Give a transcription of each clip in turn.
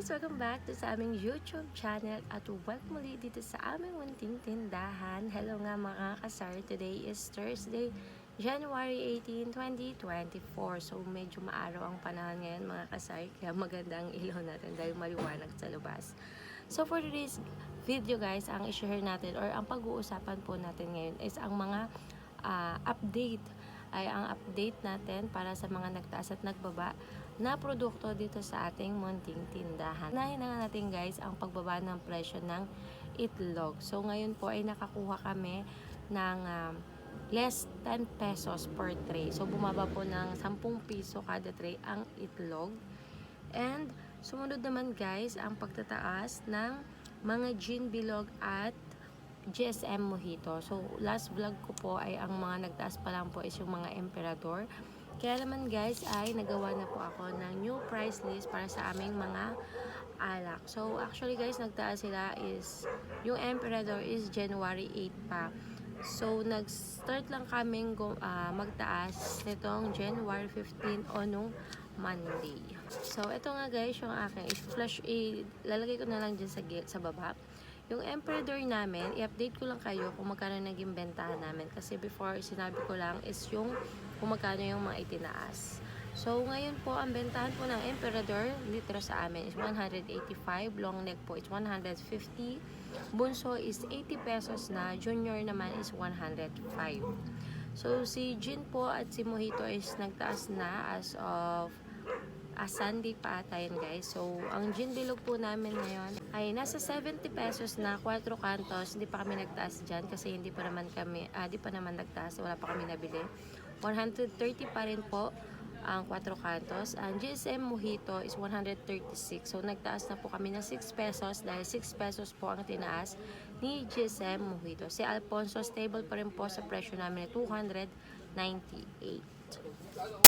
guys! Welcome back to sa aming YouTube channel at welcome muli dito sa aming munting tindahan. Hello nga mga kasar, today is Thursday, January 18, 2024. So medyo maaraw ang panahon ngayon mga kasar, kaya maganda ang ilaw natin dahil maliwanag sa labas. So for today's video guys, ang i-share natin or ang pag-uusapan po natin ngayon is ang mga ah, update ay ang update natin para sa mga nagtaas at nagbaba na produkto dito sa ating munting tindahan. Unahin na nga natin guys ang pagbaba ng presyo ng itlog. So ngayon po ay nakakuha kami ng um, less 10 pesos per tray. So bumaba po ng 10 piso kada tray ang itlog. And sumunod naman guys ang pagtataas ng mga gin bilog at GSM Mojito. So, last vlog ko po ay ang mga nagtaas pa lang po is yung mga Emperador. Kaya naman guys ay nagawa na po ako ng new price list para sa aming mga alak. So, actually guys, nagtaas sila is yung Emperador is January 8 pa. So, nag-start lang kaming ah, magtaas nitong January 15 o nung Monday. So, ito nga guys, yung aking i-flash, ilalagay ko na lang dyan sa, sa baba. Yung Emperador namin, i-update ko lang kayo kung magkano naging bentahan namin. Kasi before, sinabi ko lang is yung kung magkano yung mga itinaas. So, ngayon po, ang bentahan po ng Emperador, litro sa amin is 185. Long neck po is 150. Bunso is 80 pesos na. Junior naman is 105. So, si Gin po at si Mojito is nagtaas na as of ah, Sunday pa ata yun guys. So, ang gin bilog po namin ngayon ay nasa 70 pesos na 4 kantos. Hindi pa kami nagtaas dyan kasi hindi pa naman kami, ah, di pa naman nagtaas. Wala pa kami nabili. 130 pa rin po ang 4 kantos. Ang GSM Mojito is 136. So, nagtaas na po kami ng 6 pesos dahil 6 pesos po ang tinaas ni GSM Mojito. Si Alfonso stable pa rin po sa presyo namin na 298.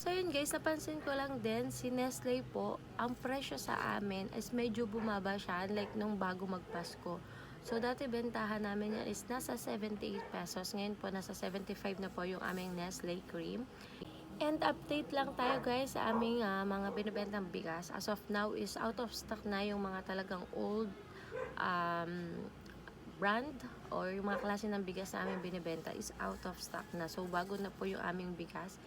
So yun guys, napansin ko lang din si Nestle po, ang presyo sa amin is medyo bumaba siya like nung bago magpasko. So dati bentahan namin yan is nasa 78 pesos. Ngayon po nasa 75 na po yung aming Nestle cream. And update lang tayo guys sa aming ah, mga binibentang bigas. As of now is out of stock na yung mga talagang old um, brand or yung mga klase ng bigas na aming binibenta is out of stock na. So bago na po yung aming bigas.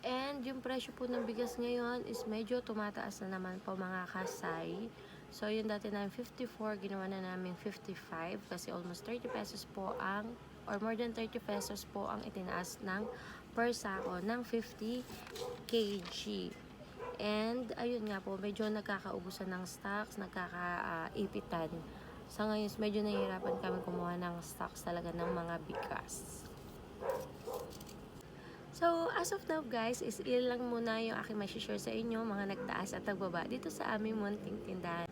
And yung presyo po ng bigas ngayon is medyo tumataas na naman po mga kasay. So yung dati namin 54, ginawa na namin 55 kasi almost 30 pesos po ang or more than 30 pesos po ang itinaas ng per sako ng 50 kg. And ayun nga po, medyo nagkakaubusan ng stocks, nagkakaipitan. Sa ngayon, medyo nahihirapan kami kumuha ng stocks talaga ng mga bigas. As of now guys, is ilan lang muna yung aking share sa inyo, mga nagtaas at nagbaba dito sa aming munting tindahan.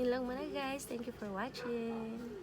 Yun lang muna guys. Thank you for watching.